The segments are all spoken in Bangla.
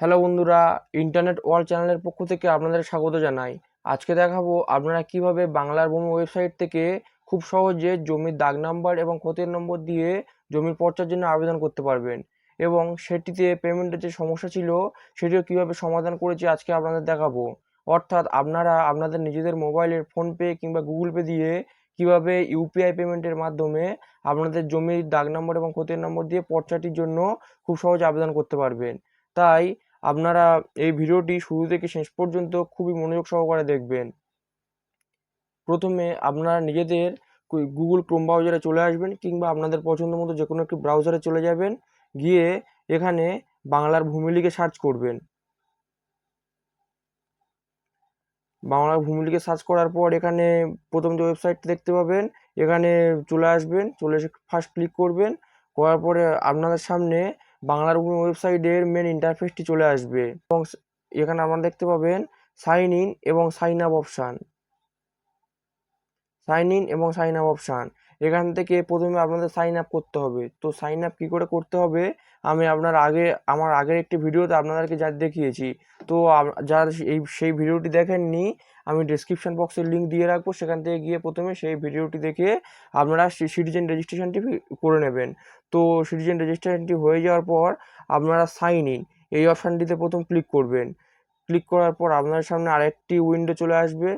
হ্যালো বন্ধুরা, ইন্টারনেট ওয়ার্ল্ড চ্যানেলের পক্ষ থেকে আপনাদের স্বাগত জানাই। আজকে দেখাবো আপনারা কীভাবে বাংলার ভূমি ওয়েবসাইট থেকে খুব সহজে জমির দাগ নাম্বার এবং ক্ষতির নম্বর দিয়ে জমির পর্চার জন্য আবেদন করতে পারবেন এবং সেটিতে পেমেন্টের যে সমস্যা ছিল, সেটিও কীভাবে সমাধান করেছি আজকে আপনাদের দেখাবো। অর্থাৎ আপনারা আপনাদের নিজেদের মোবাইলের ফোনপে কিংবা গুগল পে দিয়ে কীভাবে ইউপিআই পেমেন্টের মাধ্যমে আপনাদের জমির দাগ নম্বর এবং ক্ষতির নম্বর দিয়ে পর্চাটির জন্য খুব সহজে আবেদন করতে পারবেন। তাই আপনারা এই ভিডিওটি শুরু থেকে শেষ পর্যন্ত খুবই মনোযোগ সহকারে দেখবেন। প্রথমে আপনারা নিজেদের গুগল ক্রোম ব্রাউজারে চলে আসবেন কিংবা আপনাদের পছন্দ মতো যে কোনো একটি ব্রাউজারে চলে যাবেন, গিয়ে এখানে বাংলার ভূমি লিখে সার্চ করবেন। বাংলার ভূমি লিখে সার্চ করার পর এখানে প্রথম যে ওয়েবসাইটটা দেখতে পাবেন, এখানে চলে আসবেন, চলে এসে ফার্স্ট ক্লিক করবেন, করার পরে আপনাদের সামনে বাংলার ওয়েবসাইটের মেন ইন্টারফেসটি চলে আসবে। এবং এখানে আপনারা দেখতে পাবেন সাইন ইন এবং sign up option sign in এবং সাইন আপ অপশান এখান থেকে প্রথমে আপনাদের সাইন আপ করতে হবে। তো সাইন আপ কী করে করতে হবে? আমি আপনার আগে, আমার আগের একটি ভিডিওতে আপনাদেরকে যা দেখিয়েছি। তো যারা এই, সেই ভিডিওটি দেখেননি, আমি ডিসক্রিপশান বক্সের লিঙ্ক দিয়ে রাখব। সেখান থেকে গিয়ে প্রথমে সেই ভিডিওটি দেখে আপনারা সিটিজেন রেজিস্ট্রেশনটি করে নেবেন। তো সিটিজেন রেজিস্ট্রেশনটি হয়ে যাওয়ার পর আপনারা সাইন ইন এই অপশানটিতে প্রথম ক্লিক করবেন। ক্লিক করার পর আপনার সামনে আরেকটি উইন্ডো চলে আসবে।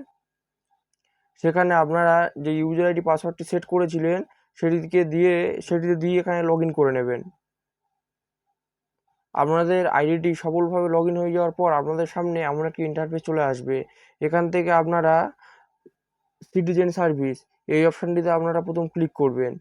সেখানে আপনারা যে ইউজার আইডি পাসওয়ার্ডটি সেট করেছিলেন, সেটিকে দিয়ে, সেটিতে দিয়ে এখানে লগ করে নেবেন। আপনাদের আইডিটি সফলভাবে লগ হয়ে যাওয়ার পর আপনাদের সামনে এমন একটি ইন্টারফেস চলে আসবে। এখান থেকে আপনারা সিটিজেন সার্ভিস এই অপশানটিতে আপনারা প্রথম ক্লিক করবেন।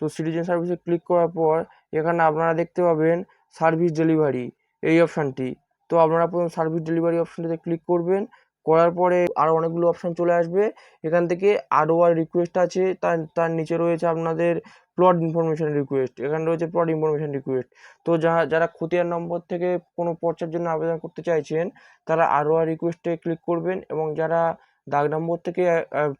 তো সিটিজেন সার্ভিসে ক্লিক করার পর এখানে আপনারা দেখতে পাবেন সার্ভিস ডেলিভারি এই অপশানটি তো আপনারা প্রথম সার্ভিস ডেলিভারি অপশানটিতে ক্লিক করবেন করার পরে আরও অনেকগুলো অপশান চলে আসবে। এখান থেকে আরও আর রিকোয়েস্ট আছে, তার তার নিচে রয়েছে আপনাদের প্লট ইনফরমেশান রিকোয়েস্ট এখানে রয়েছে প্লট ইনফরমেশান রিকোয়েস্ট তো যারা যারা খতিয়ান নম্বর থেকে কোনো পর্চার জন্য আবেদন করতে চাইছেন, তারা আরও আর রিকোয়েস্টে ক্লিক করবেন এবং যারা দাগ নম্বর থেকে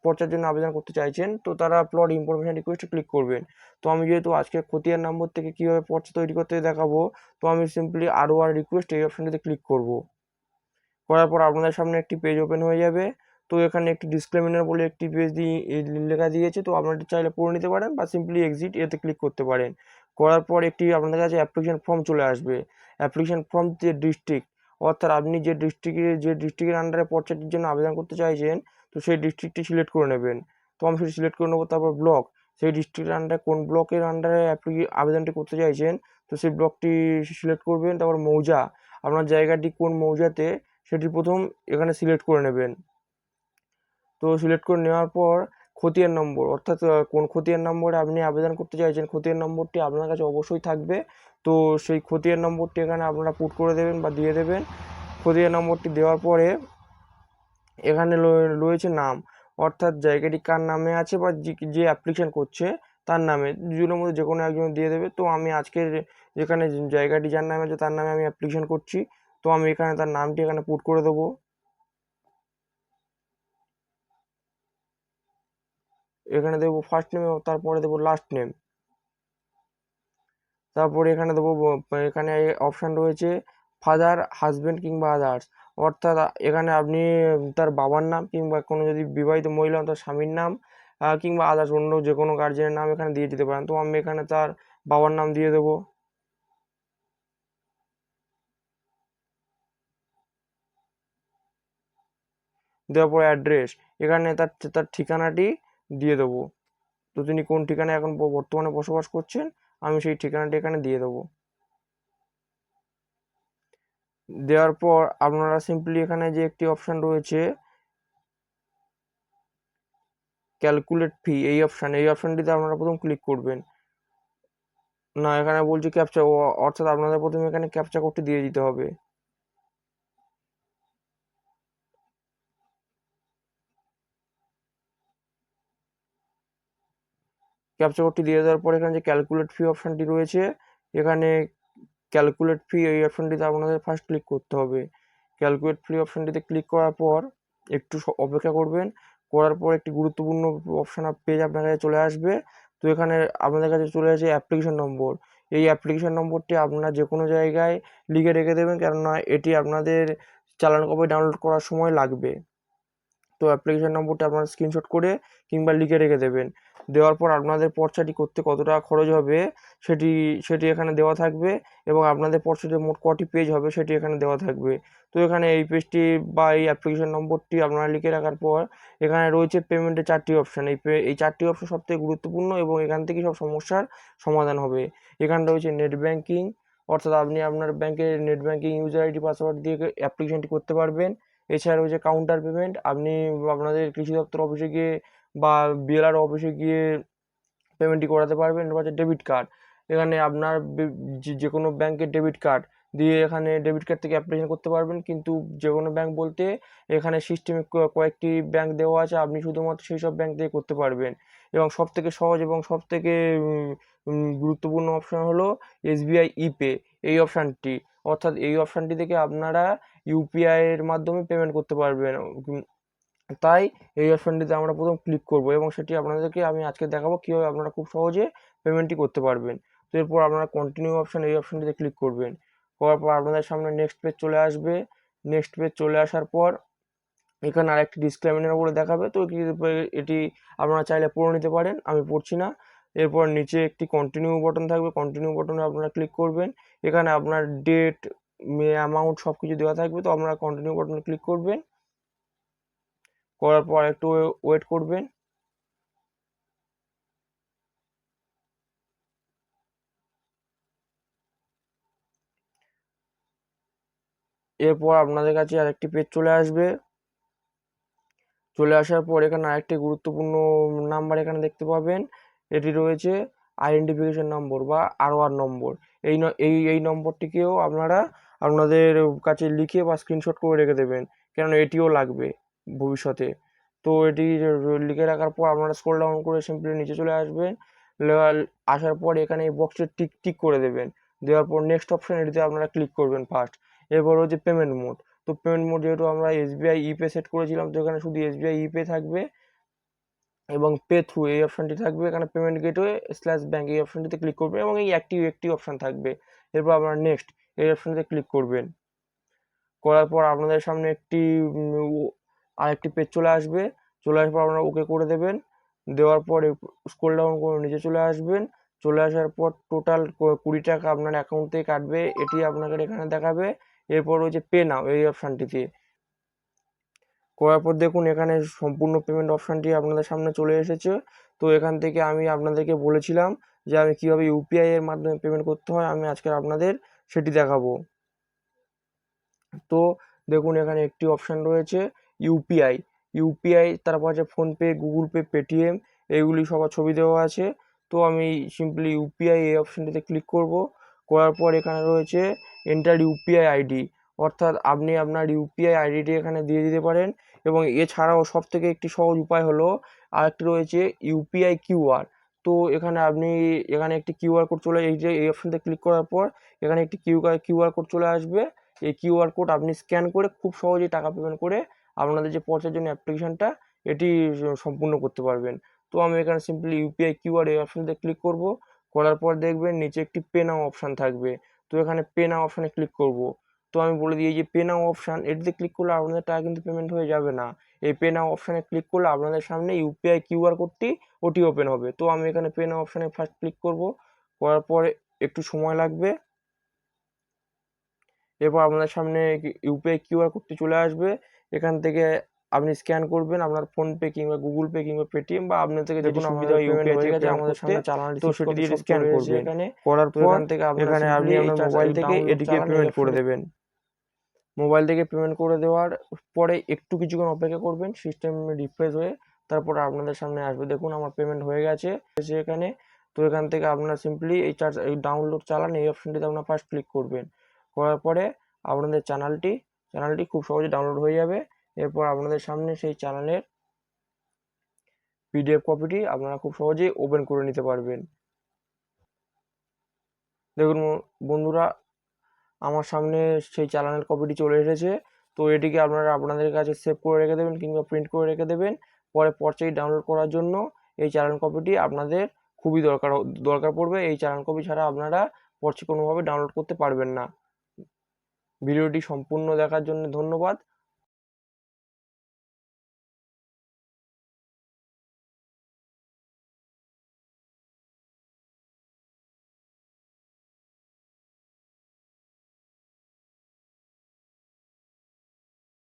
পর্চার জন্য আবেদন করতে চাইছেন, তো তারা প্লট ইনফরমেশান রিকোয়েস্টে ক্লিক করবেন। তো আমি যেহেতু আজকে খতিয়ান নম্বর থেকে কীভাবে পর্চা তৈরি করতে দেখাবো, তো আমি সিম্পলি আরও আর রিকোয়েস্ট এই অপশানটিতে ক্লিক করব। করার পর আপনাদের সামনে একটি পেজ ওপেন হয়ে যাবে। তো এখানে একটি ডিসক্লেমিনার বলে একটি পেজ দিয়ে লেখা দিয়েছে। তো আপনারা চাইলে পড়ে নিতে পারেন বা সিম্পলি এক্সিট এতে ক্লিক করতে পারেন। করার পর একটি আপনাদের কাছে অ্যাপ্লিকেশন ফর্ম চলে আসবে। অ্যাপ্লিকেশন ফর্ম যে ডিস্ট্রিক্ট অর্থাৎ আপনি যে ডিস্ট্রিক্টে যে ডিস্ট্রিক্টের আন্ডারে পর্চাটির জন্য আবেদন করতে চাইছেন, তো সেই ডিস্ট্রিক্টটি সিলেক্ট করে নেবেন। তো আমি সেটি সিলেক্ট করে নেব, তারপর ব্লক সেই ডিস্ট্রিক্টের আন্ডারে কোন ব্লকের আন্ডারে আবেদনটি করতে চাইছেন, তো সেই ব্লকটি সিলেক্ট করবেন। তারপর মৌজা, আপনার জায়গাটি কোন মৌজাতে সেটি প্রথম এখানে সিলেক্ট করে নেবেন। তো সিলেক্ট করে নেওয়ার পর খতিয়ান নম্বর, অর্থাৎ কোন খতিয়ান নম্বরে আপনি আবেদন করতে চাইছেন খতিয়ান নম্বরটি আপনার কাছে অবশ্যই থাকবে। তো সেই খতিয়ান নম্বরটি এখানে আপনারা পুট করে দেবেন বা দিয়ে দেবেন। খতিয়ান নম্বরটি দেওয়ার পরে এখানে রয়েছে নাম, অর্থাৎ জায়গাটি কার নামে আছে বা যে অ্যাপ্লিকেশন করছে তার নামে। দুজনের মধ্যে যে কোনো একজন দিয়ে দেবে। তো আমি আজকের যেখানে জায়গাটি, যার নামে আছে তার নামে আমি অ্যাপ্লিকেশন করছি। তো আমি এখানে তার নামটি এখানে পুট করে দেবো। এখানে দেবো ফার্স্ট নেম তারপরে দেবো লাস্ট নেম তারপরে এখানে দেবো এখানে অপশান রয়েছে ফাদার হাজব্যান্ড কিংবা আদার্স অর্থাৎ এখানে আপনি তার বাবার নাম কিংবা কোনো যদি বিবাহিত মহিলা তার স্বামীর নাম কিংবা আদার্স অন্য যে কোনো গার্জেনের নাম এখানে দিয়ে দিতে পারেন। তো আমি এখানে তার বাবার নাম দিয়ে দেবো। দেওয়ার পর অ্যাড্রেস এখানে তার তার ঠিকানাটি দিয়ে দেবো। তো তিনি কোন ঠিকানায় এখন বর্তমানে বসবাস করছেন, আমি সেই ঠিকানাটি এখানে দিয়ে দেবো। দেওয়ার পর আপনারা সিম্পলি এখানে যে একটি অপশান রয়েছে ক্যালকুলেট ফি এই অপশান এই অপশানটিতে আপনারা প্রথম ক্লিক করবেন। না, এখানে বলছি ক্যাপচা অর্থাৎ আপনাদের প্রথমে এখানে ক্যাপচা কোডটি দিয়ে দিতে হবে। ক্যাপচা কোডটি দিয়ে দেওয়ার পর এখানে যে ক্যালকুলেট ফি অপশানটি রয়েছে, এখানে ক্যালকুলেট ফি এই অপশানটিতে আপনাদের ফার্স্ট ক্লিক করতে হবে। ক্যালকুলেট ফি অপশানটিতে ক্লিক করার পর একটু অপেক্ষা করবেন, করার পর একটি গুরুত্বপূর্ণ অপশান পেজ আপনার কাছে চলে আসবে। তো এখানে আপনাদের কাছে চলে আসে অ্যাপ্লিকেশন নম্বর এই অ্যাপ্লিকেশন নম্বরটি আপনারা যে কোনো জায়গায় লিখে রেখে দেবেন, কেননা এটি আপনাদের চালান কপি ডাউনলোড করার সময় লাগবে। তো অ্যাপ্লিকেশন নম্বরটি আপনারা স্ক্রিনশট করে কিংবা লিখে রেখে দেবেন। দেওয়ার পর আপনাদের পর্চাটি করতে কত টাকা খরচ হবে সেটি সেটি এখানে দেওয়া থাকবে এবং আপনাদের পর্চাটি মোট কটি পেজ হবে সেটি এখানে দেওয়া থাকবে। তো এখানে এই পেজটি বা এই অ্যাপ্লিকেশন নম্বরটি আপনারা লিখে রাখার পর এখানে রয়েছে পেমেন্টের চারটি অপশান এই এই চারটি অপশান সবথেকে গুরুত্বপূর্ণ এবং এখান থেকে সব সমস্যার সমাধান হবে। এখানে রয়েছে নেট ব্যাঙ্কিং অর্থাৎ আপনি আপনার ব্যাংকের net banking user ID password দিয়ে অ্যাপ্লিকেশনটি করতে পারবেন। এছাড়া রয়েছে কাউন্টার পেমেন্ট আপনি আপনাদের কৃষি দপ্তর অফিসে গিয়ে বা বিএলআর অফিসে গিয়ে পেমেন্টটি করাতে পারবেন হচ্ছে ডেবিট কার্ড এখানে আপনার যে- কোনো ব্যাংকের ডেবিট কার্ড দিয়ে এখানে ডেবিট কার্ড থেকে অ্যাপ্লিকেশন করতে পারবেন, কিন্তু যে কোনো ব্যাংক বলতে এখানে সিস্টেমে কয়েকটি ব্যাংক দেওয়া আছে, আপনি শুধুমাত্র সেই সব ব্যাংক দিয়ে করতে পারবেন। এবং সব থেকে সহজ এবং সব থেকে গুরুত্বপূর্ণ অপশান হলো এসবিআই ইপে এই অপশানটি অর্থাৎ এই অপশানটি থেকে আপনারা ইউপিআই এর মাধ্যমে পেমেন্ট করতে পারবেন। তাই এই অপশানটিতে আমরা প্রথম ক্লিক করব এবং সেটি আপনাদেরকে আমি আজকে দেখাবো কীভাবে আপনারা খুব সহজে পেমেন্টটি করতে পারবেন। তো এরপর আপনারা কন্টিনিউ অপশান এই অপশানটিতে ক্লিক করবেন। করার পর আপনাদের সামনে নেক্সট পেজ চলে আসবে। নেক্সট পেজ চলে আসার পর এখানে আরেকটি ডিসক্লাইমের উপরে দেখাবে। তো এটি আপনারা চাইলে পড়ে নিতে পারেন। আমি পড়ছি না। এরপর নিচে একটি কন্টিনিউ বটন থাকবে। কন্টিনিউ বটনে আপনারা ক্লিক করবেন। এখানে আপনার ডেট অ্যামাউন্ট সব কিছু দেওয়া থাকবে। তো আপনারা কন্টিনিউ বাটনে ক্লিক করবেন। করার পর একটু ওয়েট করবেন। এরপর আপনাদের কাছে আরেকটি পেজ চলে আসবে। চলে আসার পর এখানে আরেকটি গুরুত্বপূর্ণ নাম্বার এখানে দেখতে পাবেন। এটি রয়েছে আইডেন্টিফিকেশন নম্বর বা আরওআর নম্বর এই এই এই নম্বরটিকেও আপনারা আপনাদের কাছে লিখে বা স্ক্রিনশট করে রেখে দেবেন, কেননা এটিও লাগবে ভবিষ্যতে। তো এটি লিখে রাখার পর আপনারা স্ক্রল ডাউন করে সিম্পলি নিচে চলে আসবেন আসার পর এখানে এই বক্সে টিক টিক করে দেবেন। দেওয়ার পর নেক্সট অপশান এটিতে আপনারা ক্লিক করবেন ফার্স্ট এরপর হচ্ছে পেমেন্ট মোড তো পেমেন্ট মোড যেহেতু আমরা এসবিআই ইপে সেট করেছিলাম, তো এখানে শুধু এসবিআই ইপে থাকবে। এবং পে থ্রু এই অপশনটি থাকবে। এখানে পেমেন্ট গেটওয়ে স্ল্যাশ ব্যাঙ্ক এই অপশনটিতে ক্লিক করবেন এবং এই অ্যাক্টিভ একটি অপশন থাকবে। এরপর আপনারা নেক্সট এই অপশনটিতে ক্লিক করবেন। করার পর আপনাদের সামনে একটি আরেকটি পেজ চলে আসবে। চলে আসার পর আপনারা ওকে করে দেবেন। দেওয়ার পর স্ক্রল ডাউন করে নিচে চলে আসবেন। চলে আসার পর টোটাল কুড়ি টাকা আপনার অ্যাকাউন্ট থেকে কাটবে। এটি আপনাকে এখানে দেখাবে। এরপর হচ্ছে পে নাও এই অপশানটিতে করার পর দেখুন এখানে সম্পূর্ণ পেমেন্ট অপশানটি আপনাদের সামনে চলে এসেছে। তো এখান থেকে আমি আপনাদেরকে বলেছিলাম যে আমি কীভাবে ইউপিআই এর মাধ্যমে পেমেন্ট করতে হয়, আমি আজকে আপনাদের সেটি দেখাবো। তো দেখুন এখানে একটি অপশান রয়েছে ইউপিআই ইউপিআই তারপর আছে ফোনপে গুগল পে পেটিএম এইগুলি সবার ছবি দেওয়া আছে। তো আমি সিম্পলি ইউপিআই এই অপশানটিতে ক্লিক করব। করার পর এখানে রয়েছে এন্টার ইউপিআই আইডি অর্থাৎ আপনি আপনার ইউপিআই আইডিটি এখানে দিয়ে দিতে পারেন এবং এছাড়াও সব থেকে একটি সহজ উপায় হলো আরেকটি রয়েছে ইউপিআই কিউআর। তো এখানে আপনি এখানে একটি কিউআর কোড চলে এই যে এই অপশানতে ক্লিক করার পর এখানে একটি কিউআর কিউআর কোড চলে আসবে। এই কিউআর কোড আপনি স্ক্যান করে খুব সহজেই টাকা পেমেন্ট করে আপনাদের যে পৌঁছার জন্য অ্যাপ্লিকেশনটা এটি সম্পূর্ণ করতে পারবেন। তো আমি এখানে সিম্পলি ইউপিআই কিউআর এই অপশানতে ক্লিক করব। করার পর দেখবেন নিচে একটি পে নাও অপশান থাকবে। তো এখানে পে নাও অপশানে ক্লিক করব। তো আমি বলে দিই যে পে নাও অপশান এটিতে ক্লিক করলে আপনাদের টাকা কিন্তু পেমেন্ট হয়ে যাবে না। এই পে নাও অপশানে ক্লিক করলে আপনাদের সামনে ইউপিআই কিউআর কোডটি ওটি ওপেন হবে। তো আমি এখানে পে নাও অপশানে ফার্স্ট ক্লিক করব। করার পরে একটু সময় লাগবে। এরপর আপনাদের সামনে ইউপিআই কিউআর কোডটি চলে আসবে। এখান থেকে আপনি স্ক্যান করবেন আপনার ফোনপে কিংবা গুগল পে কিংবা পেটিএম বা আপনার থেকে যে কোনো সুবিধা ইউপিআই থেকে যে আমাদের সামনে চালানো তো সেটি দিয়ে স্ক্যান করবেন এখানে করার পর থেকে এখানে আপনি আপনার মোবাইল থেকে এটিকে পেমেন্ট করে দেবেন। মোবাইল থেকে পেমেন্ট করে দেওয়ার পরে একটু কিছুক্ষণ অপেক্ষা করবেন সিস্টেম রিফ্রেশ হয়ে তারপর আপনাদের সামনে আসবে। দেখুন আমার পেমেন্ট হয়ে গেছে এসে এখানে তো এখান থেকে আপনারা সিম্পলি এই চার্জ এই ডাউনলোড চালান এই অপশনটিতে আপনারা ফার্স্ট ক্লিক করবেন। করার পরে আপনাদের চ্যানেলটি চ্যানেলটি খুব সহজে ডাউনলোড হয়ে যাবে। এরপর আপনাদের সামনে সেই চ্যানেলের পিডিএফ কপিটি আপনারা খুব সহজেই ওপেন করে নিতে পারবেন। দেখুন বন্ধুরা, আমার সামনে সেই চালানের কপিটি চলে এসেছে। তো এটিকে আপনারা আপনাদের কাছে সেভ করে রেখে দেবেন কিংবা প্রিন্ট করে রেখে দেবেন। পরে পর্চাই ডাউনলোড করার জন্য এই চালান কপিটি আপনাদের খুবই দরকার দরকার পড়বে। এই চালান কপি ছাড়া আপনারা পড়ছে কোনোভাবে ডাউনলোড করতে পারবেন না। ভিডিওটি সম্পূর্ণ দেখার জন্য ধন্যবাদ।